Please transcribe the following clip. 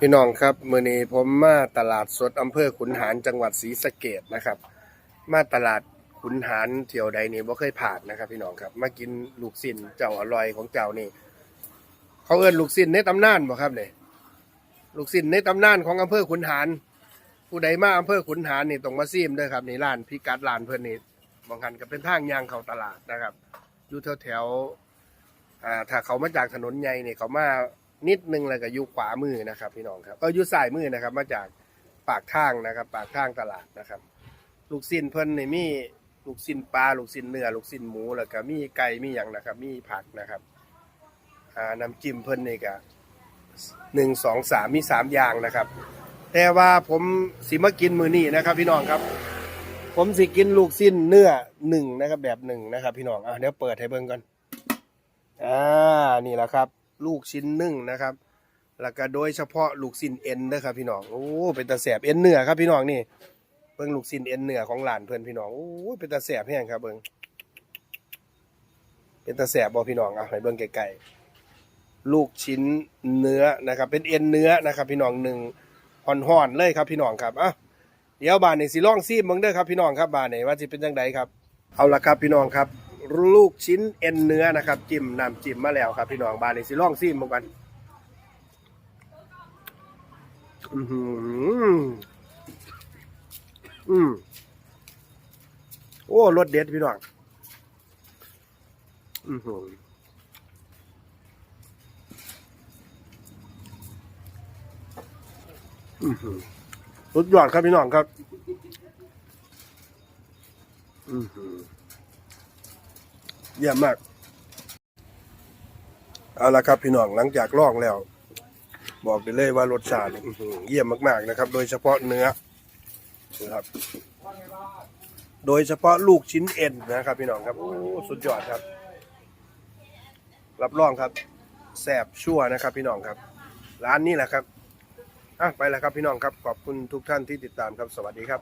พี่น้องครับมื้อนี้ผมมาตลาดสดอำเภอขุนหารจังหวัดศรีสะเกษนะครับ มาตลาดขุนหารเที่ยวใดนี่บ่เคยผ่านนะครับ พี่น้องครับ มากินลูกชิ้นเจ้าอร่อยของเจ้านี่ เขาเอิ้นลูกชิ้นในตำนานบ่ครับเนี่ยลูกชิ้นในตำนานของอำเภอขุนหารผู้ใดมาอำเภอขุนหารนี่ต้องมาซิมด้อครับนี่ร้านพิกัดร้านเพิ่นนี่บางคันก็เป็นทางย่างเข้าตลาดนะครับอยู่แถวๆอ่าถ้าเขามาจากถนนใหญ่นี่เขามา นิดนึงแล้วก็อยู่ขวามือนะครับ พี่น้องครับก็อยู่ซ้ายมือนะครับ มาจากปากทางนะครับ ปากทางตลาดนะครับ ลูกชิ้นเพิ่นนี่มีลูกชิ้นปลาลูกชิ้นเนื้อลูกชิ้นหมูแล้วก็มีไก่มีหยังนะครับ มีผักนะครับอ่าน้ำจิ้มเพิ่นนี่ก็หนึ่งสองสามมีสามอย่างนะครับ แต่ว่าผมสิมากินมือนี้นะครับ พี่น้องครับ ผมสิกินลูกชิ้นเนื้อหนึ่งนะครับ แบบหนึ่งนะครับ พี่น้องอะเดี๋ยวเปิดให้เบิ่งก่อนอ่านี่แหละครับ ลูกชิ้นนึ่งนะครับ แล้วก็โดยเฉพาะลูกชิ้นเอ็นนะครับพี่น้อง โอ้ เป็นตาแสบเอ็นเนื้อครับพี่น้องนี่ เบิ่งลูกชิ้นเอ็นเนื้อของหลานเพื่อนพี่น้อง โอ้เป็นตาแสบแห้งครับเบิ่งเป็นตาแสบบ่พี่น้องอะให้เบิ่งไกลๆลูกชิ้นเนื้อนะครับ เป็นเอ็นเนื้อนะครับ พี่น้องหนึ่งห่อนๆเลยครับพี่น้องครับอะเดี๋ยวบานนี่สิล่องซีมเบิ่งเด้อครับพี่น้องครับบานนี่ว่าสิเป็นจังไดครับ เอาละครับพี่น้องครับ ลูกชิ้นเอ็นเนื้อนะครับจิ้มน้ำจิ้มมาแล้วครับ พี่น้องบานนี่สิลองซีมงกันอือหืออืมโอ้รสเด็ดพี่น้องอือหืออือหือสุดยอดครับพี่น้องครับ อือหือ เยี่ยมมาก เอาละครับพี่น้องหลังจากลองแล้ว บอกได้เลยว่ารสชาติเยี่ยมมาก ๆนะครับ โดยเฉพาะเนื้อนะครับ โดยเฉพาะลูกชิ้นเอ็นนะครับ พี่น้องครับโอ้สุดยอดครับ รับรองครับแซ่บชั่วนะครับ พี่น้องครับ ร้านนี้แหละครับอะไปแล้วครับพี่น้องครับขอบคุณทุกท่านที่ติดตามครับสวัสดีครับ